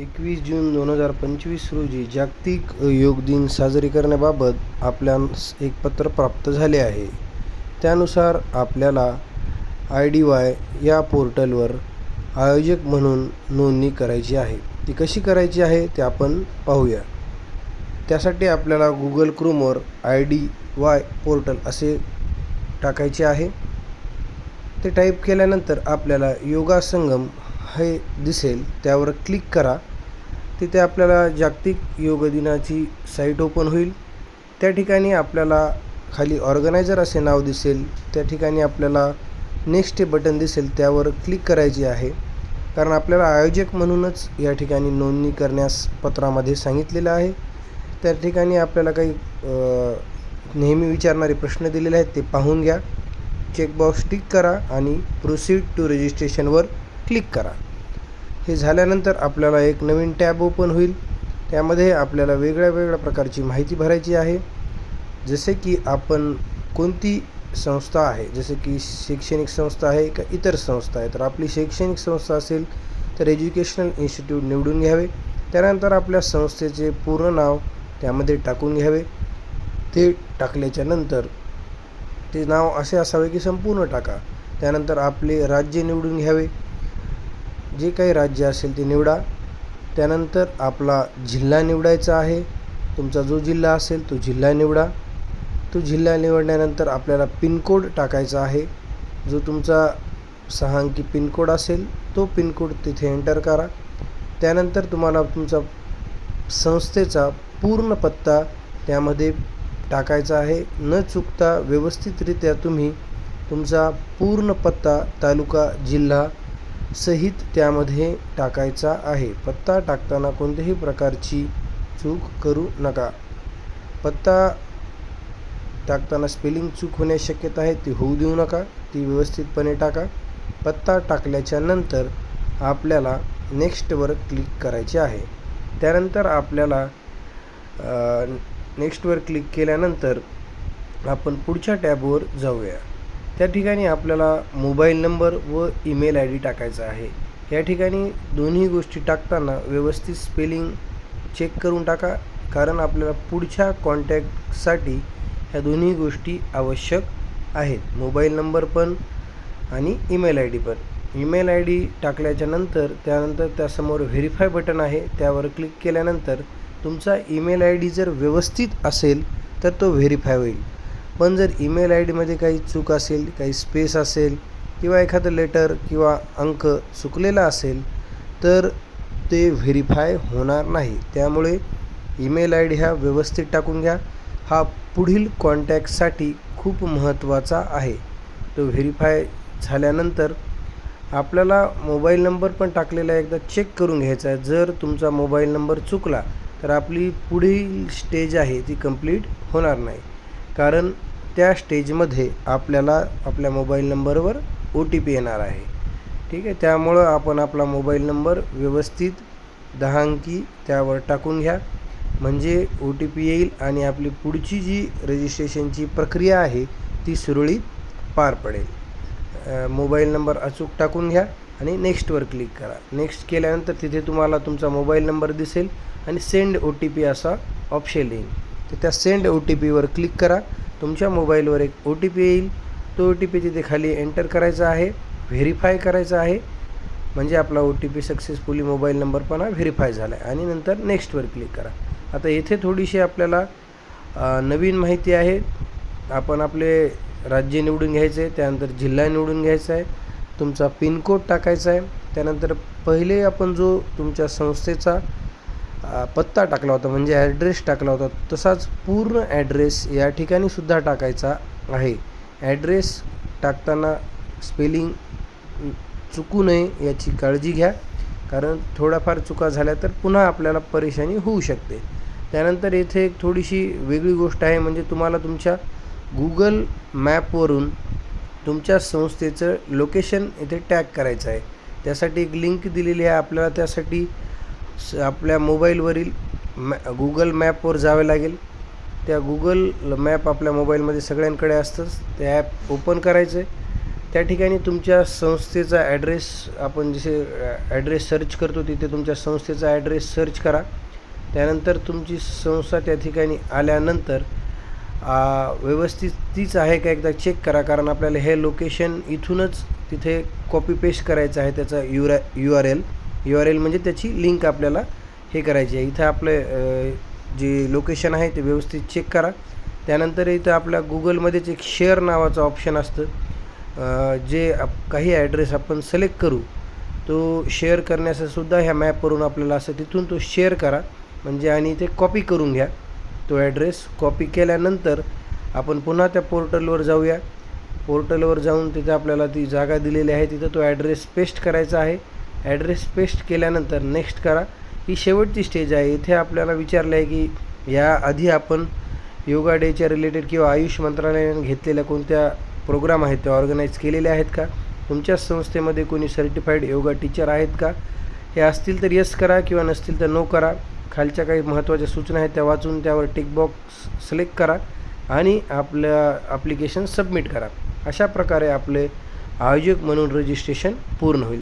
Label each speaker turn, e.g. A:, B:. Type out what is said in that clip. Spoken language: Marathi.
A: एकवीस जून दोन हजार पंचवीस रोजी जागतिक योग दिन साजरे करण्याबाबत आपल्यास एक पत्र प्राप्त झाले आहे. त्यानुसार आपल्याला आय डी वाय या पोर्टलवर आयोजक म्हणून नोंदणी करायची आहे. ती कशी करायची आहे ते आपण पाहूया. त्यासाठी आपल्याला गुगल क्रोमवर आय डी वाय पोर्टल असे टाकायचे आहे. ते टाईप केल्यानंतर आपल्याला योगा संगम हे दिसेल त्यावर क्लिक करा. तिथे आपल्याला जागतिक योग दिनाची साईट ओपन होईल. त्या ठिकाणी आपल्याला खाली ऑर्गनायझर असे नाव दिसेल. त्या ठिकाणी आपल्याला नेक्स्ट हे बटन दिसेल त्यावर क्लिक करायचे आहे. कारण आपल्याला आयोजक म्हणूनच या ठिकाणी नोंदणी करण्यास पत्रामध्ये सांगितलेलं आहे. त्या ठिकाणी आपल्याला काही नेहमी विचारणारे प्रश्न दिलेले आहेत ते पाहून घ्या. चेकबॉक्स टिक करा आणि प्रोसीड टू रजिस्ट्रेशनवर क्लिक करा. हे झाल्यानंतर आपल्याला एक नवीन टॅब ओपन होईल. त्यामध्ये आपल्याला वेगळ्या वेगळ्या प्रकारची माहिती भरायची आहे. जसे की आपण कोणती संस्था आहे जसे की शैक्षणिक संस्था आहे का इतर संस्था आहे तर आपली शैक्षणिक संस्था असेल तर एज्युकेशनल इन्स्टिट्यूट निवडून घ्यावे. त्यानंतर आपल्या संस्थेचे पूर्ण नाव त्यामध्ये टाकून घ्यावे. ते टाकल्याच्या नंतर ते नाव असे असावे की संपूर्ण टाका. त्यानंतर आपले राज्य निवडून घ्यावे. जे काही राज्य असेल ते निवडा. त्यानंतर आपला जिल्हा निवडायचा आहे. तुमचा जो जिल्हा असेल तो जिल्हा निवडा. तो जिल्हा निवडल्यानंतर आपल्याला पिनकोड टाकायचा आहे. जो तुमचा सहा अंकी पिनकोड असेल तो पिनकोड तिथे एंटर करा. त्यानंतर तुम्हाला तुमचा संस्थेचा पूर्ण पत्ता त्यामध्ये टाकायचा आहे. न चुकता व्यवस्थितरित्या तुम्ही तुमचा पूर्ण पत्ता तालुका जिल्हा सहित त्यामध्ये टाकायचा आहे. पत्ता टाकताना कोणत्याही प्रकारची चूक करू नका. पत्ता टाकताना स्पेलिंग चूक होण्याची शक्यता आहे ती होऊ देऊ नका ती व्यवस्थितपणे टाका. पत्ता टाकल्याच्या नंतर आपल्याला नेक्स्टवर क्लिक करायचे आहे. त्यानंतर आपल्याला नेक्स्टवर क्लिक केल्यानंतर आपण पुढच्या टॅबवर जाऊया. त्या ठिकाणी आपल्याला मोबाईल नंबर व ईमेल आय डी टाकायचा आहे. या ठिकाणी दोन्ही गोष्टी टाकताना व्यवस्थित स्पेलिंग चेक करून टाका कारण आपल्याला पुढच्या कॉन्टॅक्टसाठी ह्या दोन्ही गोष्टी आवश्यक आहेत. मोबाईल नंबर पण आणि ईमेल आय डी पण. ईमेल आय डी टाकल्याच्या नंतर त्यानंतर त्यासमोर व्हेरीफाय बटन आहे त्यावर क्लिक केल्यानंतर तुमचा ईमेल आय डी जर व्यवस्थित असेल तर तो व्हेरीफाय होईल. पण जर ईमेल आय डीमध्ये काही चूक असेल काही स्पेस असेल किंवा एखादं लेटर किंवा अंक चुकलेला असेल तर ते व्हेरीफाय होणार नाही. त्यामुळे ईमेल आय डी हा व्यवस्थित टाकून घ्या. हा पुढील कॉन्टॅक्टसाठी खूप महत्त्वाचा आहे. तो व्हेरीफाय झाल्यानंतर आपल्याला मोबाईल नंबर पण टाकलेला एकदा चेक करून घ्यायचा आहे. जर तुमचा मोबाईल नंबर चुकला तर आपली पुढील स्टेज आहे ती कंप्लीट होणार नाही. कारण त्या स्टेजमध्ये आपल्याला आपल्या मोबाईल नंबरवर ओ टी पी येणार आहे. ठीक आहे? त्यामुळं आपण आपला मोबाईल नंबर व्यवस्थित दहा अंकी त्यावर टाकून घ्या. म्हणजे ओ टी पी येईल आणि आपली पुढची जी रजिस्ट्रेशनची प्रक्रिया आहे ती सुरळीत पार पडेल. मोबाईल नंबर अचूक टाकून घ्या आणि नेक्स्टवर क्लिक करा. नेक्स्ट केल्यानंतर तिथे तुम्हाला तुमचा मोबाईल नंबर दिसेल आणि सेंड ओ टी पी असा ऑप्शन येईल. तर त्या सेंड ओ टी पीवर क्लिक करा. तुमच्या मोबाईलवर एक ओ टी पी येईल. तो ओ टी पी तिथे खाली एंटर करायचा आहे. व्हेरीफाय करायचा आहे. म्हणजे आपला O T P successfully mobile number पण हा व्हेरीफाय झाला आहे आणि नंतर नेक्स्टवर क्लिक करा. आता येथे थोडीशी आपल्याला नवीन माहिती आहे. आपण आपले राज्य निवडून घ्यायचं आहे त्यानंतर जिल्हा निवडून घ्यायचा आहे. तुमचा पिनकोड टाकायचा आहे. त्यानंतर पहिले आपण जो तुमच्या संस्थेचा पत्ता टाकला होता म्हणजे ॲड्रेस टाकला होता तसाच पूर्ण ॲड्रेस या ठिकाणी सुद्धा टाकायचा आहे. ॲड्रेस टाकताना स्पेलिंग चुकू नये याची काळजी घ्या कारण थोड्याफार चुका झाल्या तर पुन्हा आपल्याला परेशानी होऊ शकते. त्यानंतर येथे एक थोडीशी वेगळी गोष्ट आहे म्हणजे तुम्हाला तुमच्या गुगल मॅपवरून तुमच्या संस्थेचं लोकेशन इथे टॅग करायचं आहे. त्यासाठी एक लिंक दिलेली आहे आपल्याला त्यासाठी स आपल्या मोबाईलवरील मॅ गुगल मॅपवर जावे लागेल. त्या गुगल मॅप आपल्या मोबाईलमध्ये सगळ्यांकडे असतंच. ते ॲप ओपन करायचं आहे. त्या ठिकाणी तुमच्या संस्थेचा ॲड्रेस आपण जसे ॲड्रेस सर्च करतो तिथे तुमच्या संस्थेचा ॲड्रेस सर्च करा. त्यानंतर तुमची संस्था त्या ठिकाणी आल्यानंतर व्यवस्थित तीच आहे का एकदा चेक करा. कारण आपल्याला हे लोकेशन इथूनच तिथे कॉपी पेस्ट करायचं आहे त्याचा युरा U R L U R L म्हणजे त्याची लिंक आपल्याला हे करायची आहे. इथं आपलं जे लोकेशन आहे ते व्यवस्थित चेक करा. त्यानंतर इथं आपल्या गुगलमध्येच एक शेअर नावाचं ऑप्शन असतं जे आप काही ॲड्रेस आपण सिलेक्ट करू तो शेअर करण्याचासुद्धा ह्या मॅपवरून आपल्याला असं तिथून तो शेअर करा. म्हणजे आणि ते कॉपी करून घ्या. तो ॲड्रेस कॉपी केल्यानंतर आपण पुन्हा त्या पोर्टलवर जाऊया. पोर्टलवर जाऊन तिथं आपल्याला ती जागा दिलेली आहे. तिथं तो ॲड्रेस पेस्ट करायचा आहे. ॲड्रेस पेस्ट केल्यानंतर नेक्स्ट करा. ही शेवटची स्टेज आहे. इथे आपल्याला विचारलं आहे की या आधी आपण योगा डेच्या रिलेटेड किंवा आयुष मंत्रालयाने घेतलेल्या कोणत्या प्रोग्राम आहेत त्या ऑर्गनाईज केलेल्या आहेत का? तुमच्या संस्थेमध्ये कोणी सर्टिफाईड योगा टीचर आहेत का? हे असतील तर यस करा किंवा नसतील तर नो करा. खालच्या काही महत्त्वाच्या सूचना आहेत त्या वाचून त्यावर टिक बॉक्स सिलेक्ट करा आणि आपलं ॲप्लिकेशन सबमिट करा. अशा प्रकारे आपले आयोजक म्हणून रजिस्ट्रेशन पूर्ण होईल.